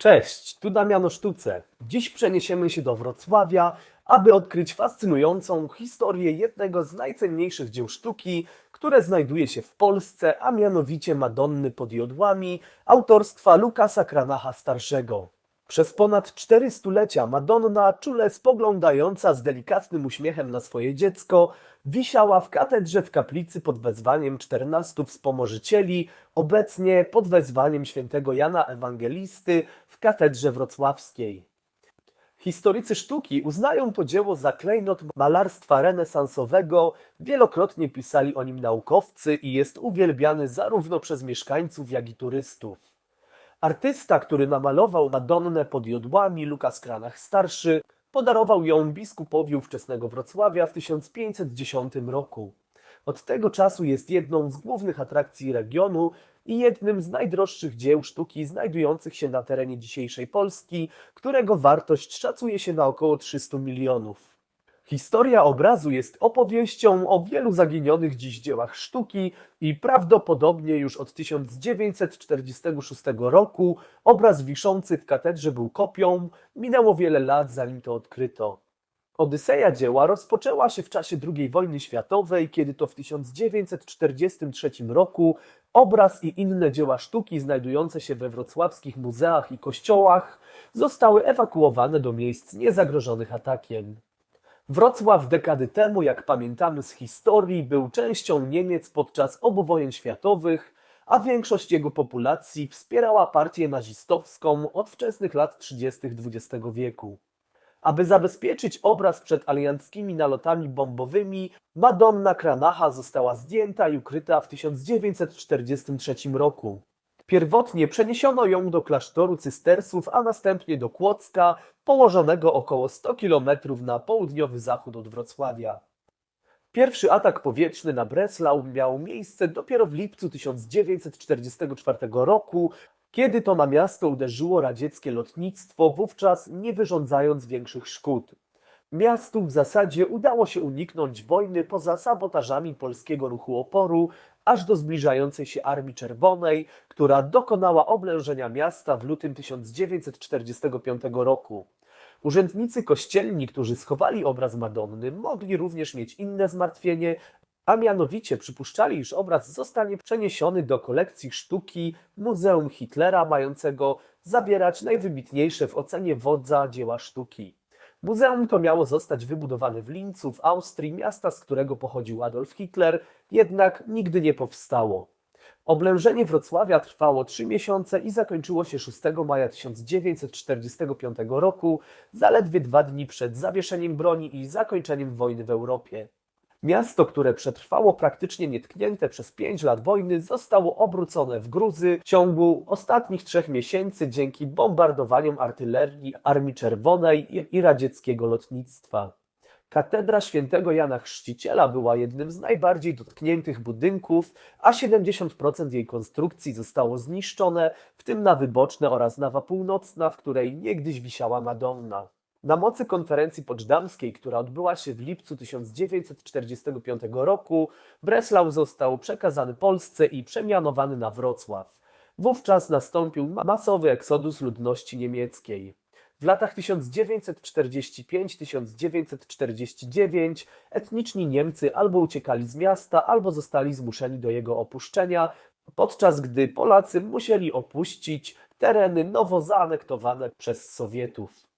Cześć, tu Damian o Sztuce. Dziś przeniesiemy się do Wrocławia, aby odkryć fascynującą historię jednego z najcenniejszych dzieł sztuki, które znajduje się w Polsce, a mianowicie Madonny pod jodłami autorstwa Lukasa Kranacha Starszego. Przez ponad cztery stulecia Madonna, czule spoglądająca z delikatnym uśmiechem na swoje dziecko, wisiała w katedrze w kaplicy pod wezwaniem czternastu wspomożycieli, obecnie pod wezwaniem świętego Jana Ewangelisty w katedrze wrocławskiej. Historycy sztuki uznają to dzieło za klejnot malarstwa renesansowego, wielokrotnie pisali o nim naukowcy i jest uwielbiany zarówno przez mieszkańców, jak i turystów. Artysta, który namalował Madonnę pod jodłami, Lukas Kranach Starszy, podarował ją biskupowi ówczesnego Wrocławia w 1510 roku. Od tego czasu jest jedną z głównych atrakcji regionu i jednym z najdroższych dzieł sztuki znajdujących się na terenie dzisiejszej Polski, którego wartość szacuje się na około 300 milionów. Historia obrazu jest opowieścią o wielu zaginionych dziś dziełach sztuki i prawdopodobnie już od 1946 roku obraz wiszący w katedrze był kopią. Minęło wiele lat, zanim to odkryto. Odyseja dzieła rozpoczęła się w czasie II wojny światowej, kiedy to w 1943 roku obraz i inne dzieła sztuki znajdujące się we wrocławskich muzeach i kościołach zostały ewakuowane do miejsc niezagrożonych atakiem. Wrocław dekady temu, jak pamiętamy z historii, był częścią Niemiec podczas obu wojen światowych, a większość jego populacji wspierała partię nazistowską od wczesnych lat 30. XX wieku. Aby zabezpieczyć obraz przed alianckimi nalotami bombowymi, Madonna Kranacha została zdjęta i ukryta w 1943 roku. Pierwotnie przeniesiono ją do klasztoru cystersów, a następnie do Kłodzka, położonego około 100 km na południowy zachód od Wrocławia. Pierwszy atak powietrzny na Breslau miał miejsce dopiero w lipcu 1944 roku, kiedy to na miasto uderzyło radzieckie lotnictwo, wówczas nie wyrządzając większych szkód. Miastu w zasadzie udało się uniknąć wojny poza sabotażami polskiego ruchu oporu, aż do zbliżającej się Armii Czerwonej, która dokonała oblężenia miasta w lutym 1945 roku. Urzędnicy kościelni, którzy schowali obraz Madonny, mogli również mieć inne zmartwienie, a mianowicie przypuszczali, iż obraz zostanie przeniesiony do kolekcji sztuki Muzeum Hitlera, mającego zabierać najwybitniejsze w ocenie wodza dzieła sztuki. Muzeum to miało zostać wybudowane w Lincu w Austrii, miasta, z którego pochodził Adolf Hitler, jednak nigdy nie powstało. Oblężenie Wrocławia trwało trzy miesiące i zakończyło się 6 maja 1945 roku, zaledwie dwa dni przed zawieszeniem broni i zakończeniem wojny w Europie. Miasto, które przetrwało praktycznie nietknięte przez pięć lat wojny, zostało obrócone w gruzy w ciągu ostatnich trzech miesięcy dzięki bombardowaniom artylerii Armii Czerwonej i- radzieckiego lotnictwa. Katedra świętego Jana Chrzciciela była jednym z najbardziej dotkniętych budynków, a 70% jej konstrukcji zostało zniszczone, w tym nawy boczne oraz nawa północna, w której niegdyś wisiała Madonna. Na mocy konferencji poczdamskiej, która odbyła się w lipcu 1945 roku, Breslau został przekazany Polsce i przemianowany na Wrocław. Wówczas nastąpił ma- masowy eksodus ludności niemieckiej. W latach 1945-1949 etniczni Niemcy albo uciekali z miasta, albo zostali zmuszeni do jego opuszczenia, podczas gdy Polacy musieli opuścić tereny nowo zaanektowane przez Sowietów.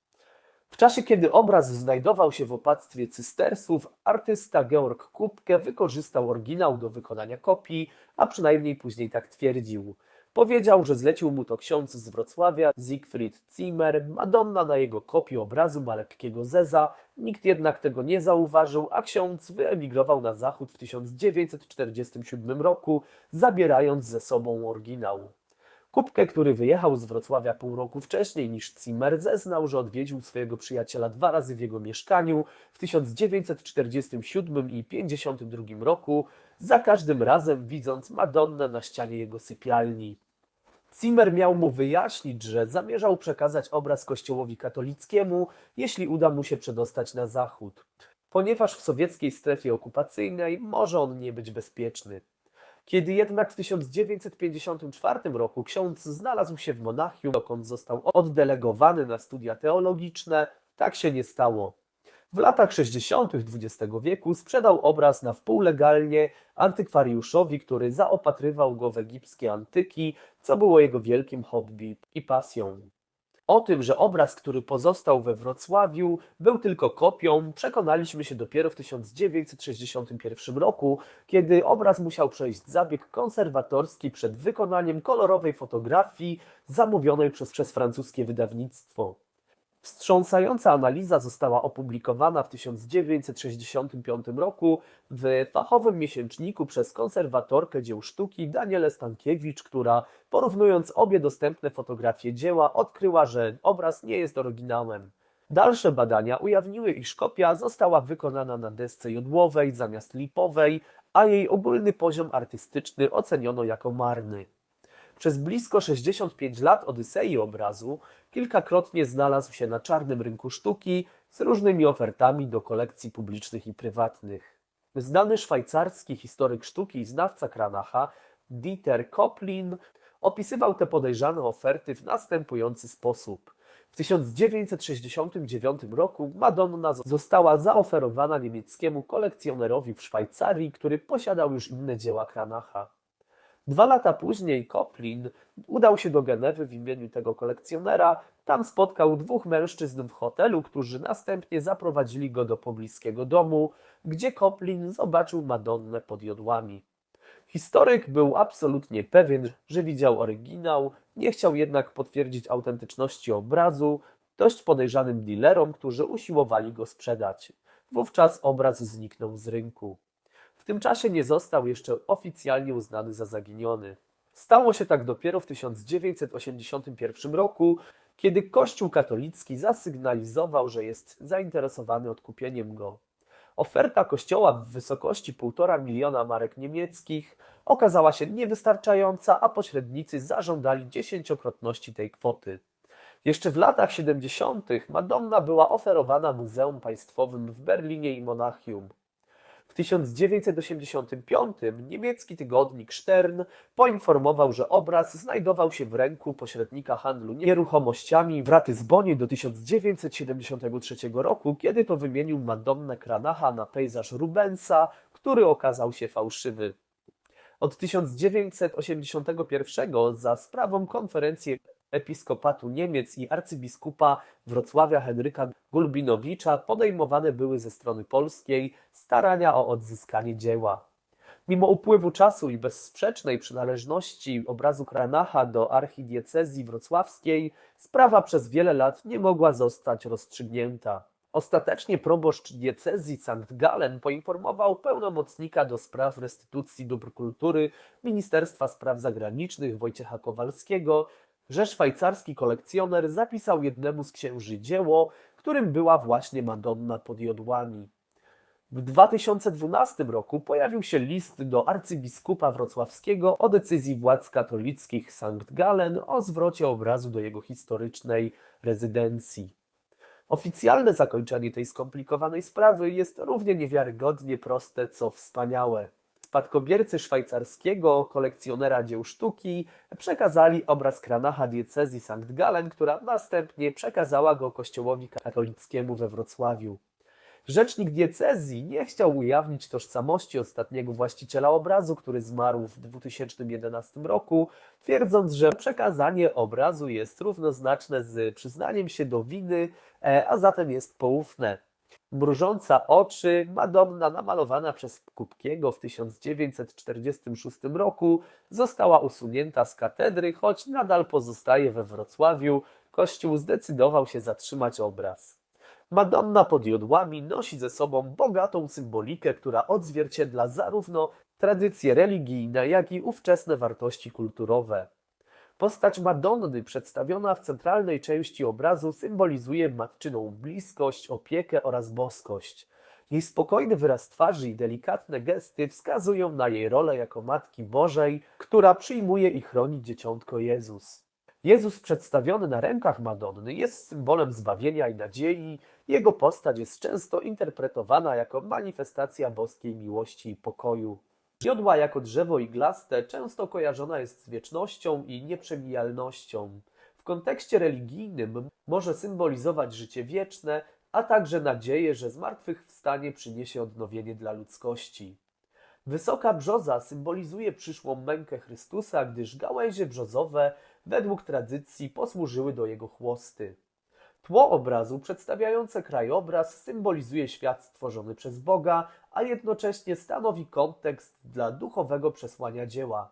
W czasie, kiedy obraz znajdował się w opactwie cystersów, artysta Georg Kupke wykorzystał oryginał do wykonania kopii, a przynajmniej później tak twierdził. Powiedział, że zlecił mu to ksiądz z Wrocławia, Siegfried Zimmer, Madonna na jego kopię obrazu ma lekkiego zeza, nikt jednak tego nie zauważył, a ksiądz wyemigrował na zachód w 1947 roku, zabierając ze sobą oryginał. Kupkę, który wyjechał z Wrocławia pół roku wcześniej niż Zimmer, zeznał, że odwiedził swojego przyjaciela dwa razy w jego mieszkaniu w 1947 i 1952 roku, za każdym razem widząc Madonnę na ścianie jego sypialni. Zimmer miał mu wyjaśnić, że zamierzał przekazać obraz kościołowi katolickiemu, jeśli uda mu się przedostać na zachód, ponieważ w sowieckiej strefie okupacyjnej może on nie być bezpieczny. Kiedy jednak w 1954 roku ksiądz znalazł się w Monachium, dokąd został oddelegowany na studia teologiczne, tak się nie stało. W latach 60. XX wieku sprzedał obraz na wpół legalnie antykwariuszowi, który zaopatrywał go w egipskie antyki, co było jego wielkim hobby i pasją. O tym, że obraz, który pozostał we Wrocławiu, był tylko kopią, przekonaliśmy się dopiero w 1961 roku, kiedy obraz musiał przejść zabieg konserwatorski przed wykonaniem kolorowej fotografii zamówionej przez, przez francuskie wydawnictwo. Wstrząsająca analiza została opublikowana w 1965 roku w fachowym miesięczniku przez konserwatorkę dzieł sztuki Danielę Stankiewicz, która porównując obie dostępne fotografie dzieła odkryła, że obraz nie jest oryginałem. Dalsze badania ujawniły, iż kopia została wykonana na desce jodłowej zamiast lipowej, a jej ogólny poziom artystyczny oceniono jako marny. Przez blisko 65 lat Odysei obrazu kilkakrotnie znalazł się na czarnym rynku sztuki z różnymi ofertami do kolekcji publicznych i prywatnych. Znany szwajcarski historyk sztuki i znawca Kranacha Dieter Koplin opisywał te podejrzane oferty w następujący sposób. W 1969 roku Madonna została zaoferowana niemieckiemu kolekcjonerowi w Szwajcarii, który posiadał już inne dzieła Kranacha. Dwa lata później Koplin udał się do Genewy w imieniu tego kolekcjonera. Tam spotkał dwóch mężczyzn w hotelu, którzy następnie zaprowadzili go do pobliskiego domu, gdzie Koplin zobaczył Madonnę pod jodłami. Historyk był absolutnie pewien, że widział oryginał, nie chciał jednak potwierdzić autentyczności obrazu dość podejrzanym dealerom, którzy usiłowali go sprzedać. Wówczas obraz zniknął z rynku. W tym czasie nie został jeszcze oficjalnie uznany za zaginiony. Stało się tak dopiero w 1981 roku, kiedy Kościół katolicki zasygnalizował, że jest zainteresowany odkupieniem go. Oferta kościoła w wysokości 1,5 miliona marek niemieckich okazała się niewystarczająca, a pośrednicy zażądali dziesięciokrotności tej kwoty. Jeszcze w latach 70. Madonna była oferowana Muzeum Państwowym w Berlinie i Monachium. W 1985 niemiecki tygodnik Stern poinformował, że obraz znajdował się w ręku pośrednika handlu nieruchomościami w Ratyzbonie do 1973 roku, kiedy to wymienił Madonnę Kranacha na pejzaż Rubensa, który okazał się fałszywy. Od 1981 za sprawą konferencji episkopatu Niemiec i arcybiskupa Wrocławia Henryka Gulbinowicza podejmowane były ze strony polskiej starania o odzyskanie dzieła. Mimo upływu czasu i bezsprzecznej przynależności obrazu Kranacha do archidiecezji wrocławskiej, sprawa przez wiele lat nie mogła zostać rozstrzygnięta. Ostatecznie proboszcz diecezji St. Gallen poinformował pełnomocnika do spraw restytucji dóbr kultury Ministerstwa Spraw Zagranicznych Wojciecha Kowalskiego, że szwajcarski kolekcjoner zapisał jednemu z księży dzieło, którym była właśnie Madonna pod jodłami. W 2012 roku pojawił się list do arcybiskupa wrocławskiego o decyzji władz katolickich St. Gallen o zwrocie obrazu do jego historycznej rezydencji. Oficjalne zakończenie tej skomplikowanej sprawy jest równie niewiarygodnie proste, co wspaniałe. Spadkobiercy szwajcarskiego kolekcjonera dzieł sztuki przekazali obraz Kranacha diecezji St. Gallen, która następnie przekazała go kościołowi katolickiemu we Wrocławiu. Rzecznik diecezji nie chciał ujawnić tożsamości ostatniego właściciela obrazu, który zmarł w 2011 roku, twierdząc, że przekazanie obrazu jest równoznaczne z przyznaniem się do winy, e, a zatem jest poufne. Mrużąca oczy, Madonna namalowana przez Kupkiego w 1946 roku została usunięta z katedry, choć nadal pozostaje we Wrocławiu. Kościół zdecydował się zatrzymać obraz. Madonna pod jodłami nosi ze sobą bogatą symbolikę, która odzwierciedla zarówno tradycje religijne, jak i ówczesne wartości kulturowe. Postać Madonny przedstawiona w centralnej części obrazu symbolizuje matczyną bliskość, opiekę oraz boskość. Jej spokojny wyraz twarzy i delikatne gesty wskazują na jej rolę jako Matki Bożej, która przyjmuje i chroni dzieciątko Jezus. Jezus przedstawiony na rękach Madonny jest symbolem zbawienia i nadziei. Jego postać jest często interpretowana jako manifestacja boskiej miłości i pokoju. Jodła jako drzewo iglaste często kojarzona jest z wiecznością i nieprzemijalnością. W kontekście religijnym może symbolizować życie wieczne, a także nadzieję, że zmartwychwstanie przyniesie odnowienie dla ludzkości. Wysoka brzoza symbolizuje przyszłą mękę Chrystusa, gdyż gałęzie brzozowe według tradycji posłużyły do jego chłosty. Tło obrazu przedstawiające krajobraz symbolizuje świat stworzony przez Boga, a jednocześnie stanowi kontekst dla duchowego przesłania dzieła.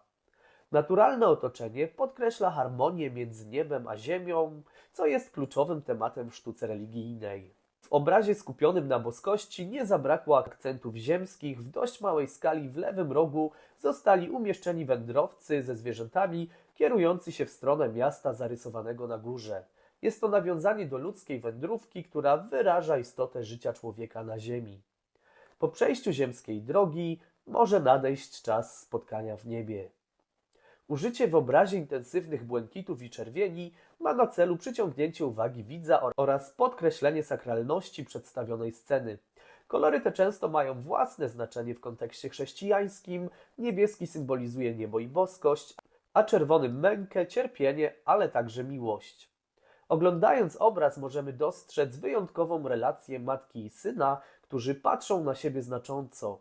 Naturalne otoczenie podkreśla harmonię między niebem a ziemią, co jest kluczowym tematem w sztuce religijnej. W obrazie skupionym na boskości nie zabrakło akcentów ziemskich. W dość małej skali w lewym rogu zostali umieszczeni wędrowcy ze zwierzętami kierujący się w stronę miasta zarysowanego na górze. Jest to nawiązanie do ludzkiej wędrówki, która wyraża istotę życia człowieka na ziemi. Po przejściu ziemskiej drogi może nadejść czas spotkania w niebie. Użycie w obrazie intensywnych błękitów i czerwieni ma na celu przyciągnięcie uwagi widza or- oraz podkreślenie sakralności przedstawionej sceny. Kolory te często mają własne znaczenie w kontekście chrześcijańskim. Niebieski symbolizuje niebo i boskość, a czerwony mękę, cierpienie, ale także miłość. Oglądając obraz możemy dostrzec wyjątkową relację matki i syna, którzy patrzą na siebie znacząco.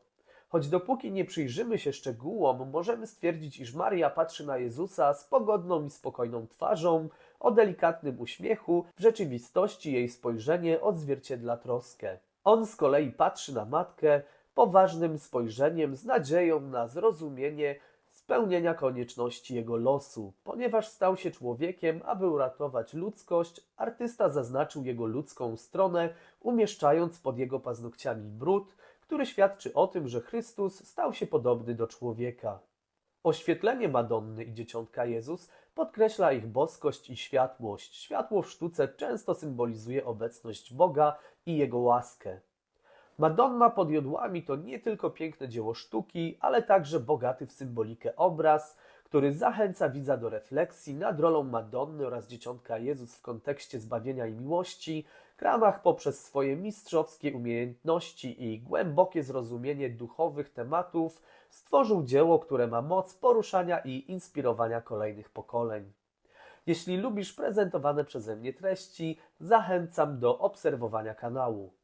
Choć dopóki nie przyjrzymy się szczegółom, możemy stwierdzić, iż Maria patrzy na Jezusa z pogodną i spokojną twarzą, o delikatnym uśmiechu, w rzeczywistości jej spojrzenie odzwierciedla troskę. On z kolei patrzy na matkę poważnym spojrzeniem z nadzieją na zrozumienie spełnienia konieczności jego losu. Ponieważ stał się człowiekiem, aby uratować ludzkość, artysta zaznaczył jego ludzką stronę, umieszczając pod jego paznokciami brud, który świadczy o tym, że Chrystus stał się podobny do człowieka. Oświetlenie Madonny i Dzieciątka Jezus podkreśla ich boskość i światłość. Światło w sztuce często symbolizuje obecność Boga i Jego łaskę. Madonna pod jodłami to nie tylko piękne dzieło sztuki, ale także bogaty w symbolikę obraz, który zachęca widza do refleksji nad rolą Madonny oraz Dzieciątka Jezus w kontekście zbawienia i miłości. Kramach poprzez swoje mistrzowskie umiejętności i głębokie zrozumienie duchowych tematów stworzył dzieło, które ma moc poruszania i inspirowania kolejnych pokoleń. Jeśli lubisz prezentowane przeze mnie treści, zachęcam do obserwowania kanału.